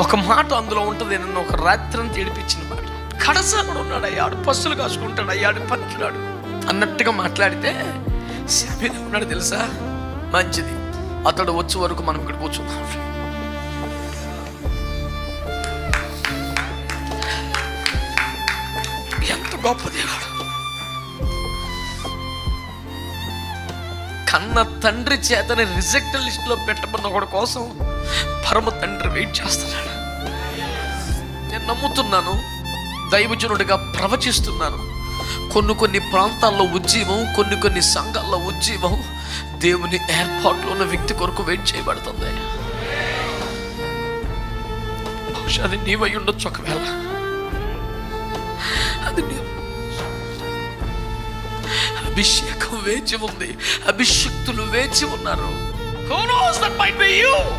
ఒక మాట అందులో ఉంటుంది నన్ను ఒక రాత్రి అంతా ఏడిపించిన మాట. కడసాడు ఉన్నాడు అయ్యాడు పస్సులు కాసుకుంటాడు అయ్యాడు పనికిరాడు. అన్నట్టుగా మాట్లాడితే సమీర ఉన్నాడు తెలుసా? మంచిది. అతడు వచ్చే వరకు మనం ఇక్కడ కూర్చున్నాం ఎంత గొప్ప దేవుడు. కన్న తండ్రి చేతని రిజెక్ట్ లిస్ట్లో పెట్టబడిన ఒకటి కోసం పరమ తండ్రి వెయిట్ చేస్తున్నాడు. నమ్ముతున్నాను దైవజనుడిగా ప్రవచిస్తున్నాను. కొన్ని కొన్ని ప్రాంతాల్లో ఉజ్జీవం కొన్ని కొన్ని సంఘాల్లో ఉజ్జీవం దేవుని ఏర్పాట్లో ఉన్న వ్యక్తి కొరకు వెయిట్ చేయబడుతుంది. బహుశా అది నీవై ఉండొచ్చు ఒకవేళ. అది అభిషేకం వేచి ఉంది అభిషక్తులు వేచి ఉన్నారు. Who knows that might be you?